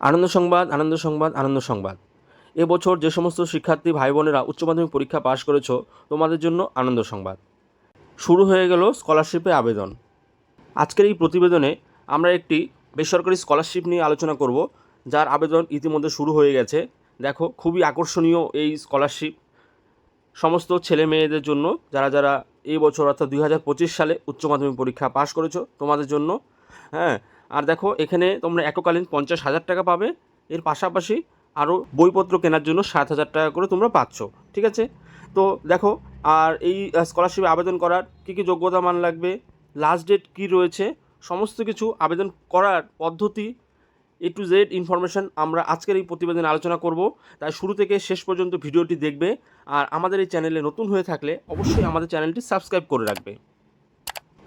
আনন্দ সংবাদ আনন্দ সংবাদ আনন্দ সংবাদ। এবছর যে সমস্ত শিক্ষার্থী ভাই বোনেরা উচ্চ মাধ্যমিক পরীক্ষা পাশ করেছ, তোমাদের জন্য আনন্দ সংবাদ। শুরু হয়ে গেল স্কলারশিপে আবেদন। আজকের এই প্রতিবেদনে আমরা একটি বেসরকারি স্কলারশিপ নিয়ে আলোচনা করব, যার আবেদন ইতিমধ্যে শুরু হয়ে গেছে। দেখো, খুবই আকর্ষণীয় এই স্কলারশিপ সমস্ত ছেলে মেয়েদের জন্য, যারা যারা এই বছর অর্থাৎ দুই হাজার পঁচিশ সালে উচ্চ মাধ্যমিক পরীক্ষা পাশ করেছ, তোমাদের জন্য হ্যাঁ আর দেখো এখানে তোমরা এককালীন পঞ্চাশ হাজার টাকা পাবে। এর পাশাপাশি আরও বইপত্র কেনার জন্য সাত হাজার টাকা করে তোমরা পাচ্ছ, ঠিক আছে? তো দেখো, আর এই স্কলারশিপে আবেদন করার কী কী যোগ্যতা মান লাগবে লাস্ট ডেট কী রয়েছে, সমস্ত কিছু আবেদন করার পদ্ধতি এ টু জেড ইনফরমেশান আমরা আজকের এই প্রতিবেদনে আলোচনা করব। তাই শুরু থেকে শেষ পর্যন্ত ভিডিওটি দেখবে, আর আমাদের এই চ্যানেলে নতুন হয়ে থাকলে অবশ্যই আমাদের চ্যানেলটি সাবস্ক্রাইব করে রাখবে।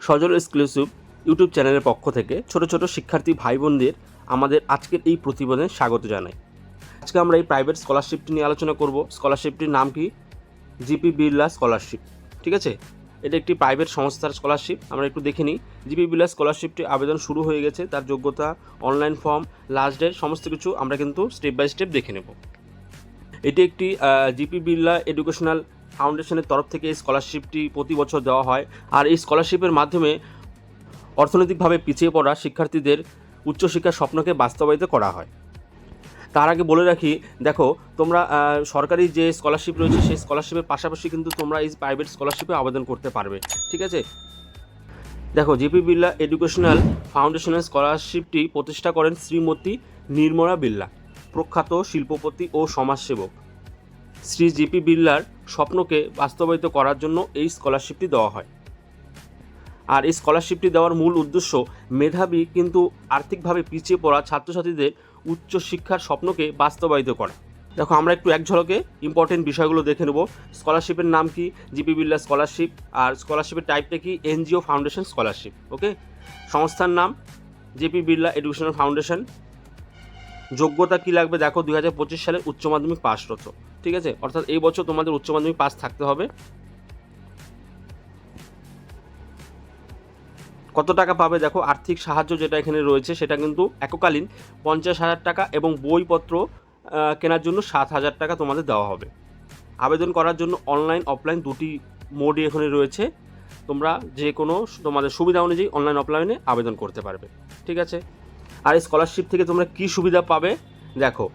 সজল এক্সক্লুসিভ ইউটিউব চ্যানেলের পক্ষ থেকে ছোট ছোট শিক্ষার্থী ভাই বোনদের আমাদের আজকের এই প্রতিবেদনে স্বাগত জানাই। আজকে আমরা এই প্রাইভেট স্কলারশিপটি নিয়ে আলোচনা করব। স্কলারশিপটির নাম কি? জিপি বিড়লা স্কলারশিপ ঠিক আছে? এটা একটি প্রাইভেট সংস্থার স্কলারশিপ আমরা একটু দেখে নিই। জিপি বিড়লা স্কলারশিপটি আবেদন শুরু হয়ে গেছে, তার যোগ্যতা অনলাইন ফর্ম লাস্ট ডেট সমস্ত কিছু আমরা কিন্তু স্টেপ বাই স্টেপ দেখে নেব। এটি একটি জিপি বিড়লা এডুকেশনাল ফাউন্ডেশনের তরফ থেকে এই স্কলারশিপটি প্রতি বছর দেওয়া হয়। আর এই স্কলারশিপের মাধ্যমে অর্থনৈতিকভাবে পিছিয়ে পড়া শিক্ষার্থীদের উচ্চশিক্ষার স্বপ্নকে বাস্তবায়িত করা হয়। তার আগে বলে রাখি, দেখো, তোমরা সরকারি যে স্কলারশিপ রয়েছে, সেই স্কলারশিপের পাশাপাশি কিন্তু তোমরা এই প্রাইভেট স্কলারশিপে আবেদন করতে পারবে, ঠিক আছে? দেখো জিপি বিড়লা এডুকেশনাল ফাউন্ডেশনের স্কলারশিপটি প্রতিষ্ঠা করেন শ্রীমতী নির্মলা বিড়লা, প্রখ্যাত শিল্পপতি ও সমাজসেবক। শ্রী জিপি বিড়লার স্বপ্নকে বাস্তবায়িত করার জন্য এই স্কলারশিপটি দেওয়া হয়। আর এই স্কলারশিপটি দেওয়ার মূল উদ্দেশ্য মেধাবী কিন্তু আর্থিকভাবে পিছিয়ে পড়া ছাত্রছাত্রীদের উচ্চশিক্ষার স্বপ্নকে বাস্তবায়িত করা। দেখো, আমরা একটু এক ঝলকে ইম্পর্টেন্ট বিষয়গুলো দেখে নেব। স্কলারশিপের নাম কি? GP Birla scholarship. আর স্কলারশিপের টাইপটা কি? এনজিও ফাউন্ডেশন স্কলারশিপ ওকে সংস্থার নাম? JP Birla educational foundation. যোগ্যতা কি লাগবে? দেখো, দুই হাজার পঁচিশ সালে উচ্চ মাধ্যমিক পাসরত ঠিক আছে? অর্থাৎ এই বছর তোমাদের উচ্চ মাধ্যমিক পাস থাকতে হবে। কত টাকা পাবে? দেখো, আর্থিক সাহায্য যেটা এখানে রয়েছে, সেটা কিন্তু এককালীন পঞ্চাশ হাজার টাকা এবং বইপত্র কেনার জন্য সাত হাজার টাকা তোমাদের দেওয়া হবে। আবেদন করার জন্য অনলাইন অফলাইন দুটি মোডই এখানে রয়েছে। তোমরা যে কোনো তোমাদের সুবিধা অনুযায়ী অনলাইন অফলাইনে আবেদন করতে পারবে। ঠিক আছে? আর এই স্কলারশিপ থেকে তোমরা কী সুবিধা পাবে? দেখো,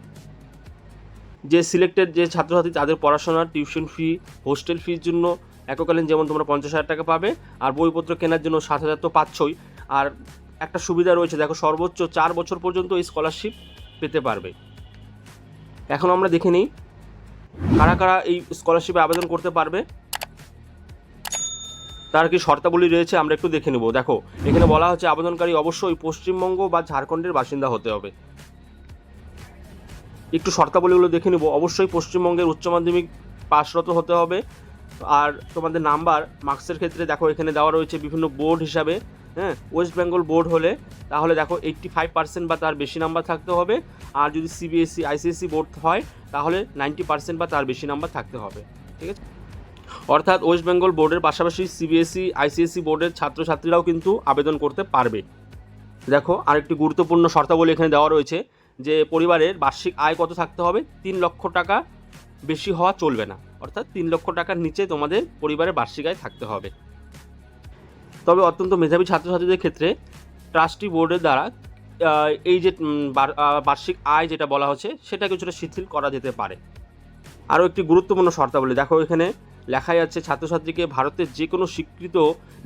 যে সিলেক্টেড যে ছাত্রছাত্রী, তাদের পড়াশোনার টিউশন ফি হোস্টেল ফির জন্য এককালীন যেমন তোমরা পঞ্চাশ হাজার টাকা পাবে, আর বইপত্র কেনার জন্য সাত হাজার তো পাচ্ছই। আর একটা সুবিধা রয়েছে, দেখো সর্বোচ্চ চার বছর পর্যন্ত এই স্কলারশিপ পেতে পারবে। এখন আমরা দেখে নিই কারা কারা এই স্কলারশিপে আবেদন করতে পারবে। তার কি শর্তাবলী রয়েছে আমরা একটু দেখে নেব। দেখো, এখানে বলা হচ্ছে আবেদনকারী অবশ্যই পশ্চিমবঙ্গ বা ঝাড়খণ্ডের বাসিন্দা হতে হবে। একটু শর্তাবলীগুলো দেখে নেব। অবশ্যই পশ্চিমবঙ্গের উচ্চ মাধ্যমিক পাশরত হতে হবে। আর তোমাদের নাম্বার মার্কসের ক্ষেত্রে দেখো এখানে দেওয়া রয়েছে বিভিন্ন বোর্ড হিসাবে হ্যাঁ ওয়েস্ট বেঙ্গল বোর্ড হলে। তাহলে দেখো এইট্টি ফাইভ পার্সেন্ট বা তার বেশি নাম্বার থাকতে হবে। আর যদি সিবিএসসি আইসিএসসি বোর্ড হয়, তাহলে নাইনটি পার্সেন্ট বা তার বেশি নাম্বার থাকতে হবে। ঠিক আছে? অর্থাৎ ওয়েস্ট বেঙ্গল বোর্ডের পাশাপাশি সিবিএসসি আইসিএসসি বোর্ডের ছাত্রছাত্রীরাও কিন্তু আবেদন করতে পারবে। দেখো, আরেকটি গুরুত্বপূর্ণ শর্তাবলী এখানে দেওয়া রয়েছে যে, পরিবারের বার্ষিক আয় কত থাকতে হবে? তিন লক্ষ টাকা। বেশি হওয়া চলবে না। অর্থাৎ তিন লক্ষ টাকার নিচে তোমাদের পরিবারের বার্ষিক আয় থাকতে হবে। তবে অত্যন্ত মেধাবী ছাত্রছাত্রীদের ক্ষেত্রে ট্রাস্টি বোর্ডের দ্বারা এই যে বার্ষিক আয় যেটা বলা হচ্ছে, সেটা কিছুটা শিথিল করা যেতে পারে। আরও একটি গুরুত্বপূর্ণ শর্তাবলী, দেখো এখানে লেখাই আছে, ছাত্রছাত্রীকে ভারতের যে কোনো স্বীকৃত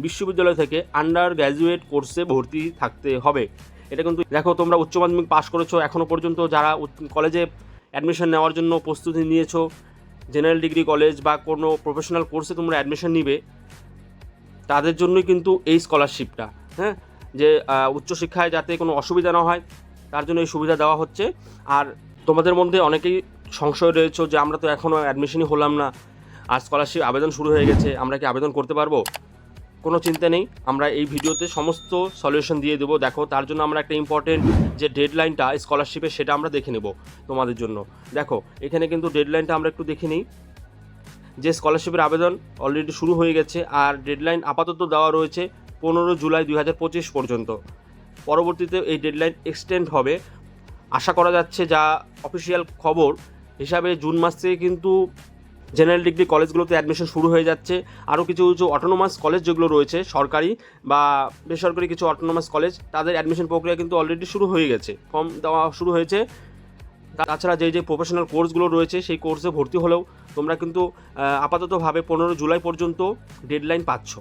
বিশ্ববিদ্যালয় থেকে আন্ডার গ্র্যাজুয়েট কোর্সে ভর্তি থাকতে হবে। এটা কিন্তু, দেখো তোমরা উচ্চ মাধ্যমিক পাশ করেছ এখনও পর্যন্ত যারা কলেজে অ্যাডমিশন নেওয়ার জন্য প্রস্তুতি নিয়েছো জেনারেল ডিগ্রি কলেজ বা কোনো প্রফেশনাল কোর্সে তোমরা অ্যাডমিশন নিবে, তাদের জন্যই কিন্তু এই স্কলারশিপটা হ্যাঁ? যে উচ্চশিক্ষায় যাতে কোনো অসুবিধা না হয়, তার জন্য এই সুবিধা দেওয়া হচ্ছে। আর তোমাদের মধ্যে অনেকেই সংশয় রয়েছে যে, আমরা তো এখনও অ্যাডমিশনই হলাম না। আর স্কলারশিপ আবেদন শুরু হয়ে গেছে, আমরা কি আবেদন করতে পারব? কোনো চিন্তা নেই। আমরা এই ভিডিওতে সমস্ত সলিউশন দিয়ে দেবো। দেখো, তার জন্য আমরা একটা ইম্পর্টেন্ট যে ডেডলাইনটা স্কলারশিপের সেটা আমরা দেখে নেব তোমাদের জন্য। দেখো, এখানে কিন্তু ডেডলাইনটা আমরা একটু দেখে নিই। যে স্কলারশিপের আবেদন অলরেডি শুরু হয়ে গেছে আর ডেডলাইন আপাতত দেওয়া রয়েছে পনেরো জুলাই দুই হাজার পঁচিশ পর্যন্ত। পরবর্তীতে এই ডেডলাইন এক্সটেন্ড হবে। আশা করা যাচ্ছে যা অফিসিয়াল খবর, হিসাবে জুন মাস থেকে কিন্তু জেনারেল ডিগ্রি কলেজগুলোতে অ্যাডমিশন শুরু হয়ে যাচ্ছে। আরও কিছু কিছু অটোনোমাস কলেজ যেগুলো রয়েছে, সরকারি বা বেসরকারি কিছু অটোনোমাস কলেজ তাদের অ্যাডমিশন প্রক্রিয়া কিন্তু অলরেডি শুরু হয়ে গেছে ফর্ম দেওয়া শুরু হয়েছে। তাছাড়া যে যে প্রফেশনাল কোর্সগুলো রয়েছে, সেই কোর্সে ভর্তি হলেও তোমরা কিন্তু আপাততভাবে পনেরো জুলাই পর্যন্ত ডেডলাইন পাচ্ছ।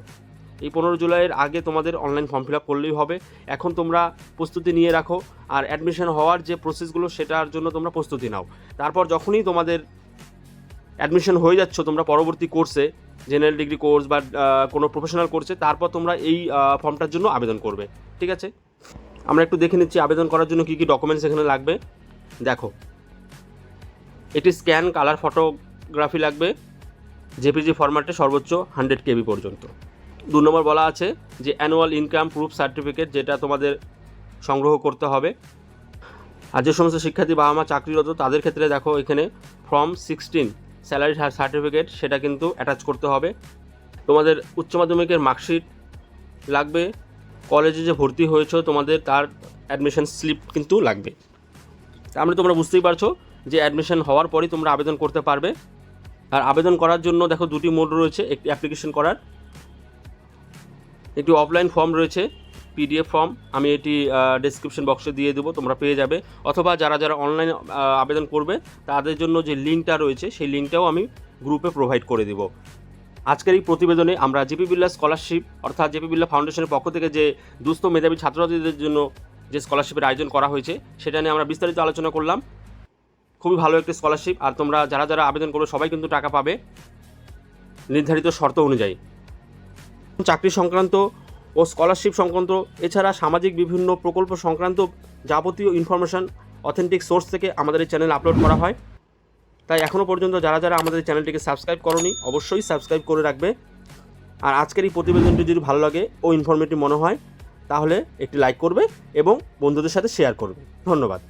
এই পনেরো জুলাইয়ের আগে তোমাদের অনলাইন ফর্ম ফিল আপ করলেই হবে। এখন তোমরা প্রস্তুতি নিয়ে রাখো, আর অ্যাডমিশন হওয়ার যে প্রসেসগুলো সেটার জন্য তোমরা প্রস্তুতি নাও। তারপর যখনই তোমাদের অ্যাডমিশন হয়ে যাচ্ছ, তোমরা পরবর্তী কোর্সে জেনারেল ডিগ্রি কোর্স বা কোনো প্রফেশনাল কোর্সে তারপর তোমরা এই ফর্মটার জন্য আবেদন করবে, ঠিক আছে? আমরা একটু দেখে নিচ্ছি আবেদন করার জন্য কী কী ডকুমেন্টস এখানে লাগবে। দেখো এটি স্ক্যান কালার ফটোগ্রাফি লাগবে জেপিজি ফরম্যাটে সর্বোচ্চ হান্ড্রেড কেবি পর্যন্ত। দু নম্বর বলা আছে যে অ্যানুয়াল ইনকাম প্রুফ সার্টিফিকেট যেটা তোমাদের সংগ্রহ করতে হবে। আর যে সমস্ত শিক্ষার্থী বাবা মা চাকরিরত, তাদের ক্ষেত্রে দেখো এখানে ফর্ম সিক্সটিন স্যালারি সার্টিফিকেট সেটা কিন্তু অ্যাটাচ করতে হবে। তোমাদের উচ্চ মাধ্যমিকের মার্কশিট লাগবে। কলেজে যে ভর্তি হয়েছো, তোমাদের তার অ্যাডমিশন স্লিপ কিন্তু লাগবে। মানে তোমরা বুঝতেই পারছ যে অ্যাডমিশন হওয়ার পরই তোমরা আবেদন করতে পারবে। আর আবেদন করার জন্য দেখো দুটি মোড রয়েছে, একটি অ্যাপ্লিকেশন করার, একটি অফলাইন ফর্ম রয়েছে। পিডিএফ ফর্ম আমি এটি ডেসক্রিপশন বক্সে দিয়ে দেবো, তোমরা পেয়ে যাবে। অথবা যারা যারা অনলাইন আবেদন করবে, তাদের জন্য যে লিঙ্কটা রয়েছে, সেই লিঙ্কটাও আমি গ্রুপে প্রোভাইড করে দেব। আজকের এই প্রতিবেদনে আমরা জেপি বিল্লা স্কলারশিপ অর্থাৎ জেপি বিল্লা ফাউন্ডেশনের পক্ষ থেকে যে দুস্থ মেধাবী ছাত্রছাত্রীদের জন্য যে স্কলারশিপের আয়োজন করা হয়েছে, সেটা নিয়ে আমরা বিস্তারিত আলোচনা করলাম। খুবই ভালো একটি স্কলারশিপ আর তোমরা যারা যারা আবেদন করবে, সবাই কিন্তু টাকা পাবে। নির্ধারিত শর্ত অনুযায়ী। চাকরি সংক্রান্ত ও স্কলারশিপ সংক্রান্ত, এছাড়া সামাজিক বিভিন্ন প্রকল্প সংক্রান্ত যাবতীয় ইনফরমেশান অথেন্টিক সোর্স থেকে আমাদের এই চ্যানেল আপলোড করা হয়। তাই এখনও পর্যন্ত যারা যারা আমাদের চ্যানেলটিকে সাবস্ক্রাইব করনি, অবশ্যই সাবস্ক্রাইব করে রাখবে। আর আজকের এই প্রতিবেদনটি যদি ভালো লাগে ও ইনফরমেটিভ মনে হয়, তাহলে একটি লাইক করবে এবং বন্ধুদের সাথে শেয়ার করবে। ধন্যবাদ।